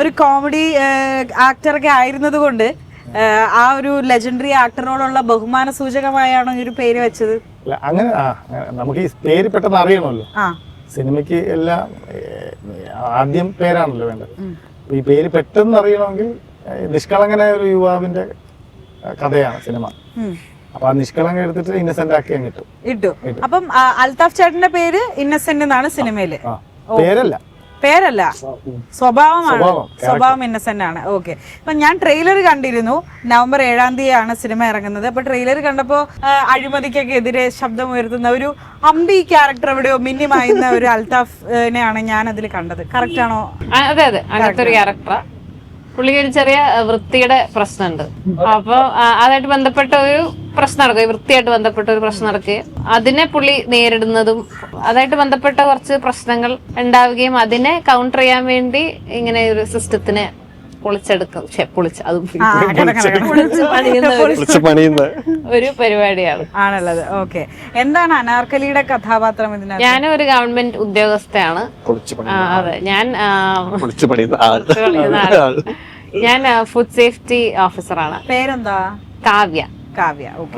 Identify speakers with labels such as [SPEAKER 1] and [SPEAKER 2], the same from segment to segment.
[SPEAKER 1] ഒരു കോമഡി ആക്ടറൊക്കെ ആയിരുന്നത് കൊണ്ട് ആ ഒരു ലെജൻഡറി ആക്ടറിനോടുള്ള ബഹുമാന സൂചകമായാണ് ഈ ഒരു പേര് വെച്ചത്.
[SPEAKER 2] അങ്ങനെ നമുക്ക് ഈ പേര് പെട്ടെന്ന് അറിയണമല്ലോ. സിനിമയ്ക്ക് എല്ലാം ആദ്യം പേരാണല്ലോ വേണ്ടത്. ഈ പേര് പെട്ടെന്ന് അറിയണമെങ്കിൽ നിഷ്കളങ്കനായ ഒരു യുവാവിന്റെ കഥയാണ് സിനിമ. അപ്പൊ ആ നിഷ്കളങ്ക എടുത്തിട്ട് ഇന്നസെന്റ് ആക്കി അങ്ങ് ഇട്ടു.
[SPEAKER 1] ഇട്ടു. അപ്പം അൽതാഫ് ചേട്ടന്റെ പേര് ഇന്നസെന്റ് എന്നാണ്
[SPEAKER 2] സിനിമയിൽ. പേരല്ല.
[SPEAKER 1] പേരല്ല. സ്വഭാവമാണ്.
[SPEAKER 2] സ്വഭാവം,
[SPEAKER 1] ഇന്നസെന്റ് ആണ്. ഓക്കെ അപ്പൊ ഞാൻ ട്രെയിലർ കണ്ടിരുന്നു. നവംബർ ഏഴാം തീയതിയാണ് സിനിമ ഇറങ്ങുന്നത്. അപ്പൊ ട്രെയിലർ കണ്ടപ്പോ അഴിമതിക്കൊക്കെ എതിരെ ശബ്ദം ഉയർത്തുന്ന ഒരു അമ്പി ക്യാരക്ടർ എവിടെയോ മിന്നിമായുന്ന ഒരു അൽത്താഫിനെയാണ് ഞാൻ അതിൽ കണ്ടത്. കറക്റ്റ് ആണോ?
[SPEAKER 3] അതെ അതെ. അങ്ങനത്തെ ഒരു ക്യാരക്ടറാ പുള്ളിക്ക് ഒരു ചെറിയ വൃത്തിയുടെ പ്രശ്നമുണ്ട്. അപ്പൊ അതായിട്ട് ബന്ധപ്പെട്ട ഒരു പ്രശ്നം നടക്കുക വൃത്തിയായിട്ട് ബന്ധപ്പെട്ട ഒരു പ്രശ്നം നടക്കുകയും അതിനെ പുള്ളി നേരിടുന്നതും അതായിട്ട് ബന്ധപ്പെട്ട കുറച്ച് പ്രശ്നങ്ങൾ ഉണ്ടാവുകയും അതിനെ കൗണ്ടർ ചെയ്യാൻ വേണ്ടി ഇങ്ങനെ ഒരു സിസ്റ്റത്തിനെ പൊളിച്ചെടുക്കും. പൊളിച്ച് അത് ഒരു- പരിപാടിയാണ്.
[SPEAKER 1] ആണുള്ളത്. ഓക്കെ. എന്താണ് അനാർക്കലിയുടെ കഥാപാത്രം ഇതിനകത്ത്?
[SPEAKER 3] ഞാൻ ഒരു ഗവൺമെന്റ് ഉദ്യോഗസ്ഥയാണ്. അതെ. ഞാൻ. ഞാൻ ഫുഡ് സേഫ്റ്റി ഓഫീസറാണ്
[SPEAKER 1] പേരെന്താ?
[SPEAKER 3] കാവ്യ.
[SPEAKER 1] കാവ്യ ഓക്കെ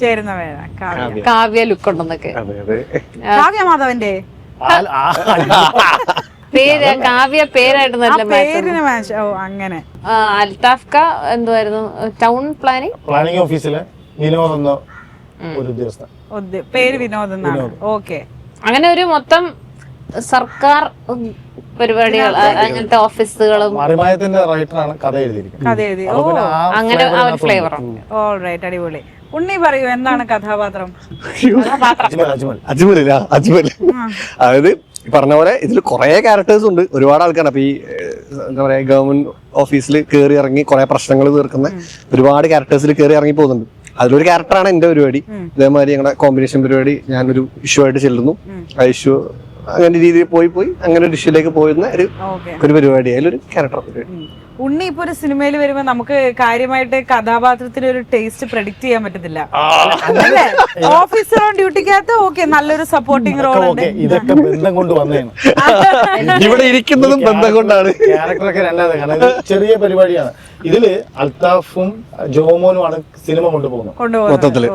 [SPEAKER 2] ചേരുന്ന
[SPEAKER 1] കാവ്യ.
[SPEAKER 3] കാവ്യ. ലുക്ക് ഉണ്ടെന്നൊക്കെ
[SPEAKER 4] അതെ അതെ.
[SPEAKER 1] കാവ്യ മാധവന്റെ?
[SPEAKER 3] പേര് കാവ്യ പേരായിട്ട്
[SPEAKER 1] ആ
[SPEAKER 3] നല്ല
[SPEAKER 1] പേരിന് മാച്ച് ഓ അങ്ങനെ.
[SPEAKER 3] അൽതാഫ്ക എന്തുവായിരുന്നു? ടൗൺ പ്ലാനിംഗ്
[SPEAKER 2] പ്ലാനിംഗ് ഓഫീസിലെ വിനോദ് എന്ന ഒരു ഉദ്യോഗസ്ഥൻ.
[SPEAKER 1] പേര് വിനോദ് എന്നാണ്. ഓക്കെ
[SPEAKER 3] അങ്ങനെ ഒരു മൊത്തം സർക്കാർ പരിപാടികൾ അങ്ങനത്തെ ഓഫീസുകളും.
[SPEAKER 2] മറിമായത്തിന്റെ റൈറ്ററാണ് കഥ എഴുതിയിരിക്കുന്നത്.
[SPEAKER 3] അങ്ങനെ ആ ഒരു. ഫ്ലേവർ
[SPEAKER 1] ഓൾ റൈറ്റ് അടിപൊളി. ഉണ്ണി പറയൂ എന്താണ് കഥാപാത്രം?
[SPEAKER 2] അജ്മൽ അജ്മൽ.
[SPEAKER 4] അതായത് പറഞ്ഞ പോലെ ഇതിൽ കുറേ ക്യാരക്ടേഴ്സ് ഉണ്ട്. ഒരുപാട് ആൾക്കാർ അപ്പൊ ഈ എന്താ പറയാ ഗവൺമെന്റ് ഓഫീസിൽ കയറി ഇറങ്ങി കുറെ പ്രശ്നങ്ങൾ തീർക്കുന്ന ഒരുപാട് ക്യാരക്ടേഴ്സിൽ കയറി ഇറങ്ങി പോകുന്നുണ്ട്. അതിലൊരു ക്യാരക്ടറാണ് എന്റെ പരിപാടി. ഇതേമാതിരി ഞങ്ങളുടെ കോമ്പിനേഷൻ പരിപാടി ഞാനൊരു ഇഷ്യൂ ആയിട്ട് ചെല്ലുന്നു. ആ ഇഷ്യൂ അങ്ങനെ രീതിയിൽ പോയി പോയി അങ്ങനെ ഒരു ഇഷ്യൂലേക്ക് പോയിരുന്ന ഒരു ഒരു പരിപാടി അതിലൊരു ക്യാരക്ടർ പരിപാടി
[SPEAKER 1] ഉണ്ണി ഇപ്പൊ ഒരു സിനിമയിൽ വരുമ്പോ നമുക്ക് കാര്യമായിട്ട് കഥാപാത്രത്തിന് ഒരു ടേസ്റ്റ് പ്രെഡിക്റ്റ് ചെയ്യാൻ പറ്റത്തില്ല. അല്ലേ? ഓഫീസർ ഓൺ ഡ്യൂട്ടിക്കകത്ത് ഓക്കെ നല്ലൊരു സപ്പോർട്ടിങ് റോൾ ഉണ്ട്.
[SPEAKER 2] ഇതൊക്കെ ബന്ധം കൊണ്ട് വന്നതാണ്.
[SPEAKER 4] ഇവിടെ ഇരിക്കുന്നതും ബന്ധം കൊണ്ടാണ്.
[SPEAKER 2] ക്യാരക്ടറൊക്കെ ചെറിയ പരിപാടിയാണ്. ഇതിൽ അൽത്താഫും ജോമോനുമാണ് സിനിമ കൊണ്ടുപോകുന്നത്. മൊത്തത്തിൽ.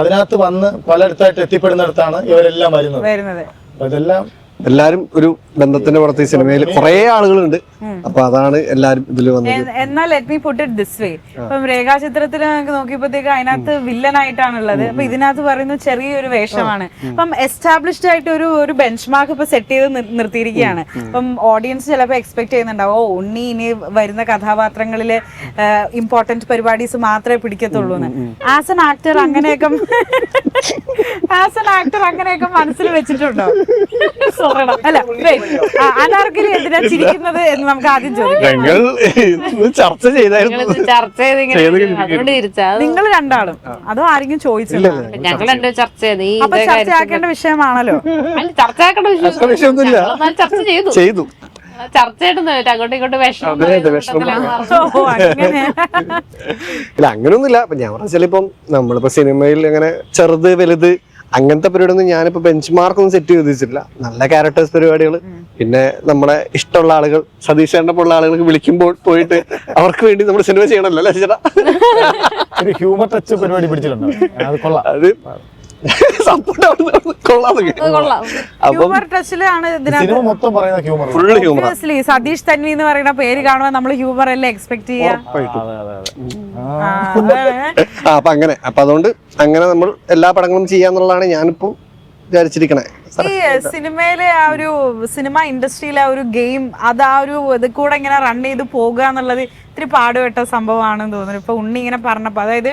[SPEAKER 2] അതിനകത്ത് വന്ന് പലയിടത്തായിട്ട് എത്തിപ്പെടുന്നിടത്താണ് ഇവരെല്ലാം വരുന്നത്.
[SPEAKER 1] വരുന്നത്.
[SPEAKER 2] അപ്പൊ ഇതെല്ലാം
[SPEAKER 4] എല്ലാരും ഒരു ബന്ധത്തിന്റെ പുറത്ത് ഈ സിനിമയിൽ കുറെ ആളുകളുണ്ട്. അപ്പൊ അതാണ് എല്ലാരും ഇതിൽ വന്നത്.
[SPEAKER 1] എന്നാൽ let me put it this way ഇപ്പം രേഖാ ചിത്രത്തിൽ നോക്കിയപ്പോഴത്തേക്ക് അതിനകത്ത് വില്ലനായിട്ടാണുള്ളത്. അപ്പൊ ഇതിനകത്ത് പറയുന്ന ചെറിയൊരു വേഷമാണ്. അപ്പം എസ്റ്റാബ്ലിഷ്ഡ് ആയിട്ട് ഒരു ഒരു ബെഞ്ച് മാർക്ക് ഇപ്പൊ സെറ്റ് ചെയ്ത് നിർത്തിയിരിക്കുകയാണ്. അപ്പം ഓഡിയൻസ് ചിലപ്പോൾ എക്സ്പെക്ട് ചെയ്യുന്നുണ്ടാവും. ഓ ഉണ്ണി ഇനി വരുന്ന കഥാപാത്രങ്ങളിൽ ഇമ്പോർട്ടന്റ് പരിപാടീസ് മാത്രമേ പിടിക്കത്തുള്ളൂ എന്ന്. ആസ് എൻ ആക്ടർ അങ്ങനെയൊക്കെ ആസ് എൻ ആക്ടർ അങ്ങനെയൊക്കെ മനസ്സിൽ വെച്ചിട്ടുണ്ടോ? അല്ല അനാർക്കലി എന്തിനാ ചിരിക്കുന്നത് എന്ന് നമുക്ക് ആദ്യം ചോദിക്കാം.
[SPEAKER 4] ഞങ്ങൾ ചർച്ച ചെയ്തായിരുന്നു.
[SPEAKER 3] ചർച്ച ചെയ്ത്
[SPEAKER 1] നിങ്ങൾ രണ്ടാളും. അതോ ആരെങ്കിലും ചോദിച്ചില്ല
[SPEAKER 3] ഞങ്ങൾ രണ്ടും ചർച്ച ചെയ്ത്. ഈ
[SPEAKER 1] അപ്പൊ ചർച്ചയാക്കേണ്ട വിഷയമാണല്ലോ.
[SPEAKER 3] അല്ല ചർച്ചയാക്കേണ്ട വിഷയം. ചർച്ച ചെയ്തു.
[SPEAKER 4] ചെയ്തു.
[SPEAKER 3] അങ്ങോട്ടും ഇങ്ങോട്ടും വിഷമം
[SPEAKER 4] ഇല്ല അങ്ങനെയൊന്നുമില്ല ഞാൻ പറഞ്ഞാൽ ഇപ്പം നമ്മളിപ്പോ സിനിമയിൽ അങ്ങനെ ചെറുത് വലുത് അങ്ങനത്തെ പരിപാടിയൊന്നും ഞാനിപ്പോ ബെഞ്ച് മാർക്ക് ഒന്നും സെറ്റ് ചെയ്ത് വെച്ചിട്ടില്ല. നല്ല ക്യാരക്ടേഴ്സ് പരിപാടികൾ പിന്നെ നമ്മളെ ഇഷ്ടമുള്ള ആളുകൾ സതീഷ് ചേട്ടനെ പോലുള്ള ആളുകൾക്ക് വിളിക്കുമ്പോൾ പോയിട്ട് അവർക്ക് വേണ്ടി നമ്മൾ സിനിമ ചെയ്യണമല്ലോ അല്ലേ ചേട്ടാ?
[SPEAKER 2] ഒരു ഹ്യൂമർ ടച്ച് പരിപാടി പിടിച്ചിട്ടുണ്ട്? അത് കൊള്ളാം.
[SPEAKER 4] അത് സപ്പോർട്ട്
[SPEAKER 3] കൊള്ളാം
[SPEAKER 1] ഹ്യൂമർ ടച്ചിലാണ്
[SPEAKER 2] സിനിമ മൊത്തം പറയുന്ന humour
[SPEAKER 4] full humour
[SPEAKER 1] Satheesh Thanvi എന്ന് പറയുന്ന പേര് കാണുമ്പോൾ നമ്മൾ ഹ്യൂമർ അല്ലേ എക്സ്പെക്ട് ചെയ്യാം?
[SPEAKER 4] അപ്പൊ അങ്ങനെ. അപ്പൊ അതുകൊണ്ട് അങ്ങനെ നമ്മൾ എല്ലാ പടങ്ങളും ചെയ്യാന്നുള്ളതാണ് ഞാനിപ്പോ
[SPEAKER 1] ഈ സിനിമയിലെ ആ ഒരു സിനിമ ഇൻഡസ്ട്രിയിലെ ആ ഒരു ഗെയിം അത് ആ ഒരു ഇത് കൂടെ ഇങ്ങനെ റൺ ചെയ്ത് പോകുക എന്നുള്ളത് ഇത്തിരി പാടുപെട്ട സംഭവമാണെന്ന് തോന്നുന്നു. ഇപ്പൊ ഉണ്ണി ഇങ്ങനെ പറഞ്ഞപ്പോ അതായത്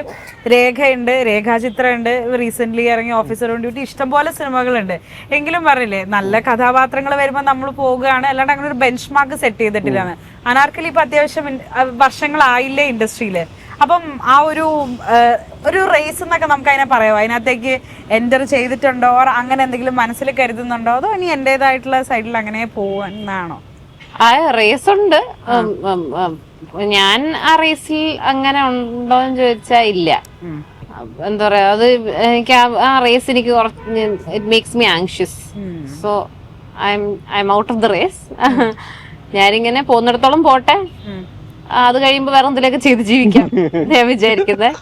[SPEAKER 1] രേഖയുണ്ട് രേഖാചിത്രമുണ്ട് റീസെന്റ് ഇറങ്ങിയ ഓഫീസർ ഡ്യൂട്ടി ഇഷ്ടംപോലെ സിനിമകളുണ്ട്. എങ്കിലും പറഞ്ഞില്ലേ നല്ല കഥാപാത്രങ്ങൾ വരുമ്പോൾ നമ്മൾ പോവുകയാണ് അല്ലാണ്ട് അങ്ങനെ ഒരു ബെഞ്ച് മാർക്ക് സെറ്റ് ചെയ്തിട്ടില്ലാണ് അനാർക്കലി ഇപ്പൊ അത്യാവശ്യം വർഷങ്ങളായില്ലേ ഇൻഡസ്ട്രിയിൽ അപ്പം ആ ഒരു ഒരു റേസ് എന്നൊക്കെ നമുക്ക് അതിനെ പറയാമോ അതിനകത്തേക്ക് എന്റർ ചെയ്തിട്ടുണ്ടോ? അങ്ങനെ എന്തെങ്കിലും മനസ്സിൽ കരുതുന്നുണ്ടോ? അതോ ഇനി എന്റെതായിട്ടുള്ള സൈഡിൽ അങ്ങനെ പോവാന്നാണോ
[SPEAKER 3] ആ റേസ് ഉണ്ട്. ഞാൻ ആ റേസിൽ അങ്ങനെ ഉണ്ടോ എന്ന് ചോദിച്ചാ ഇല്ല. എന്താ പറയാ അത് എനിക്ക് ആ- റേസ് എനിക്ക് കുറച്ച് it makes me anxious so I am I am out of the race ഞാനിങ്ങനെ പോകുന്നിടത്തോളം പോട്ടെ. അത് കഴിയുമ്പോൾ വേറെ എന്തെങ്കിലുമൊക്കെ ചെയ്ത് ജീവിക്കാം. ഞാൻ വിചാരിക്കുന്നത്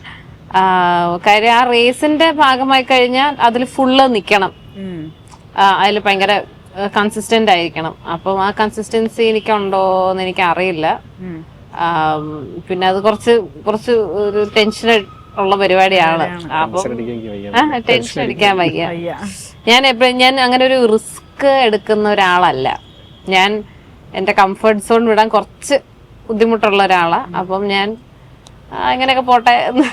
[SPEAKER 3] കാര്യം ആ റേസിന്റെ ഭാഗമായി കഴിഞ്ഞാൽ അതിൽ ഫുള്ള് നിൽക്കണം അതിൽ ഭയങ്കര കൺസിസ്റ്റന്റ് ആയിരിക്കണം. അപ്പം ആ കൺസിസ്റ്റൻസി എനിക്കുണ്ടോ എന്ന് എനിക്ക് അറിയില്ല പിന്നെ അത് കുറച്ച് കുറച്ച് ഒരു ടെൻഷൻ ഉള്ള പരിപാടിയാണ്. അപ്പം ടെൻഷൻ അടിക്കാൻ വയ്യ. ഞാൻ എപ്പോഴും ഞാൻ അങ്ങനെ ഒരു റിസ്ക് എടുക്കുന്ന ഒരാളല്ല. ഞാൻ എന്റെ കംഫർട്ട് സോൺ വിടാൻ കുറച്ച് ബുദ്ധിമുട്ടുള്ള ഒരാളാണ് അപ്പം ഞാൻ ഇങ്ങനെയൊക്കെ പോട്ടെ എന്ന്